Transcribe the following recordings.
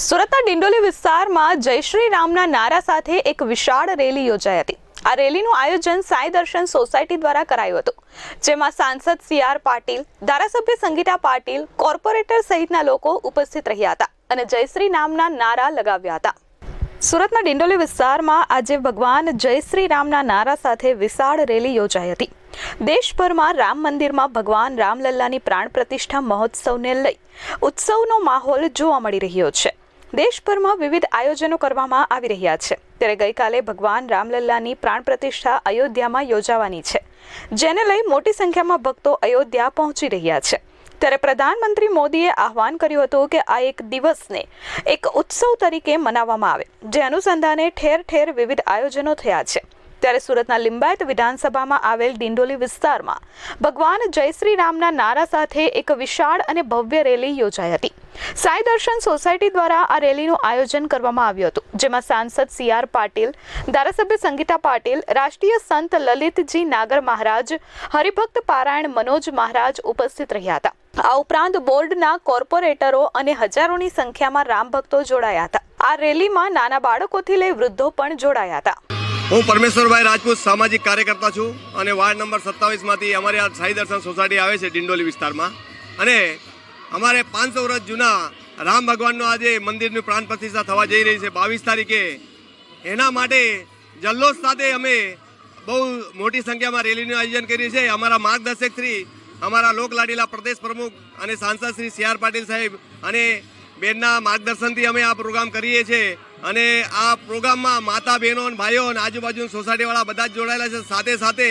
સુરતના ડિંડોલી વિસ્તારમાં જય શ્રી રામના નારા સાથે એક વિશાળ રેલી યોજાઈ હતી. આ રેલીનું આયોજન સાંઈ દર્શન સોસાયટી દ્વારા કરાયું હતું, જેમાં સાંસદ સી આર પાટીલ, ધારાસભ્ય સંગીતા પાટીલ, કોર્પોરેટર સહિતના લોકો ઉપસ્થિત રહ્યા હતા અને જયશ્રી નામના નારા લગાવ્યા હતા. સુરતના ડિંડોલી વિસ્તારમાં આજે ભગવાન જય શ્રી રામના નારા સાથે વિશાળ રેલી યોજાઈ હતી. દેશભરમાં રામ મંદિરમાં ભગવાન રામલલ્લાની પ્રાણ પ્રતિષ્ઠા મહોત્સવને લઈ ઉત્સવનો માહોલ જોવા મળી રહ્યો છે. દેશભરમાં વિવિધ આયોજનો કરવામાં આવી રહ્યા છે. ત્યારે ગઈકાલે ભગવાન રામલલ્લાની પ્રાણ પ્રતિષ્ઠા અયોધ્યામાં યોજાવાની છે, જેને લઈ મોટી સંખ્યામાં ભક્તો અયોધ્યા પહોંચી રહ્યા છે. ત્યારે પ્રધાનમંત્રી મોદીએ આહવાન કર્યું હતું કે આ એક દિવસને એક ઉત્સવ તરીકે મનાવવામાં આવે, જે અનુસંધાને ઠેર ઠેર વિવિધ આયોજનો થયા છે. ત્યારે સુરતના લિંબાયત વિધાનસભામાં આવેલ ડિંડોલી વિસ્તારમાં ભગવાન જય શ્રી રામના નારા સાથે એક વિશાળ અને ભવ્ય રેલી યોજાઈ હતી. સાઈ દર્શન સોસાયટી દ્વારા આ રેલીનું આયોજન કરવામાં આવ્યું હતું, જેમાં સાંસદ સી આર પાટીલ, ધારાસભ્ય સંગીતા પાટીલ, રાષ્ટ્રીય સંત લલિતજી નાગર મહારાજ, હરિભક્ત પારાયણ મનોજ મહારાજ ઉપસ્થિત રહ્યા હતા. આ ઉપરાંત બોર્ડના કોર્પોરેટરો અને હજારોની સંખ્યામાં રામ ભક્તો જોડાયા હતા. આ રેલીમાં નાના બાળકોથી લઈ વૃદ્ધો પણ જોડાયા હતા. હું પરમેશ્વરભાઈ રાજપૂત, સામાજિક કાર્યકર્તા છું અને વાર્ડ નંબર સત્તાવીસમાંથી અમારી આ સાઈ દર્શન સોસાયટી આવે છે ડિંડોલી વિસ્તારમાં. અને અમારે પાંચસો વર્ષ જૂના રામ ભગવાનનો આજે મંદિરની પ્રાણ પ્રતિષ્ઠા થવા જઈ રહી છે, બાવીસ તારીખે. એના માટે જલ્લોષ સાથે અમે બહુ મોટી સંખ્યામાં રેલીનું આયોજન કર્યું છે. અમારા માર્ગદર્શક શ્રી, અમારા લોકલાડીલા પ્રદેશ પ્રમુખ અને સાંસદ શ્રી સી આર પાટીલ સાહેબ અને બેનના માર્ગદર્શનથી અમે આ પ્રોગ્રામ કરીએ છીએ. અને આ પ્રોગ્રામમાં માતા બહેનો ભાઈઓ અને આજુબાજુ સોસાયટીવાળા બધા જ જોડાયેલા છે. સાથે સાથે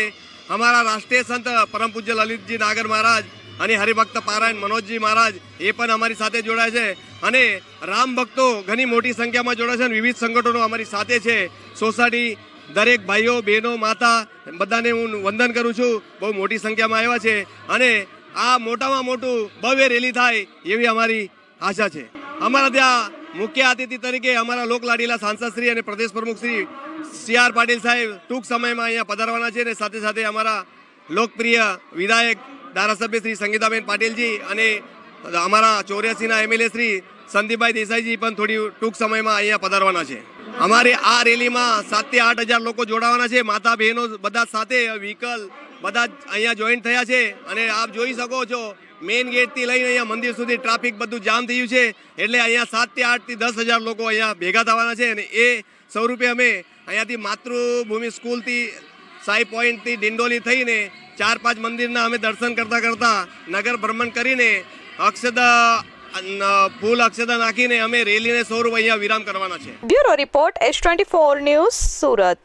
અમારા રાષ્ટ્રીય સંત પરમ પૂજ્ય લલિતજી નાગર મહારાજ અને હરિભક્ત પારાયણ મનોજજી મહારાજ એ પણ અમારી સાથે જોડાય છે. અને રામ ભક્તો ઘણી મોટી સંખ્યામાં જોડાય છે અને વિવિધ સંગઠનો અમારી સાથે છે. સોસાયટી, દરેક ભાઈઓ, બહેનો, માતા, બધાને હું વંદન કરું છું. બહુ મોટી સંખ્યામાં આવ્યા છે. અને આ મોટામાં મોટું ભવ્ય રેલી થાય એવી અમારી આશા છે. અમારા ત્યાં મુખ્ય અતિથિ તરીકે અમારા લોકલાડીલા સાંસદશ્રી અને પ્રદેશ પ્રમુખ શ્રી સી આર પાટીલ સાહેબ ટૂંક સમયમાં અહીંયા પધારવાના છે અને સાથે સાથે અમારા લોકપ્રિય વિધાયક ધારાસભ્ય શ્રી સંગીતાબેન પાટીલજી અને અમારા ચોર્યાસીના એમએલએ શ્રી સંદીપભાઈ દેસાઈજી પણ થોડી ટૂંક સમયમાં અહીંયા પધારવાના છે. અમારે આ રેલીમાં સાતથી આઠ હજાર લોકો જોડાવાના છે. માતા, બહેનો બધા સાથે વ્હીકલ બધા અહીંયા જોઈન્ટ થયા છે અને આપ જોઈ શકો છો મેઇન ગેટથી લઈને અહીંયા મંદિર સુધી ટ્રાફિક બધું જામ થયું છે. એટલે અહીંયા સાતથી આઠથી દસ હજાર લોકો અહીંયા ભેગા થવાના છે અને એ સ્વરૂપે અમે અહીંયાથી માતૃભૂમિ સ્કૂલથી સાઈ પોઈન્ટથી ડિંડોલી થઈને ચાર પાંચ મંદિરના અમે દર્શન કરતાં કરતાં નગર ભ્રમણ કરીને અક્ષદા ફૂલ અક્ષદા નાખીને અમે રેલીને સ્વરૂપ અહીંયા વિરામ કરવાના છે. Bureau report S twenty four news Surat.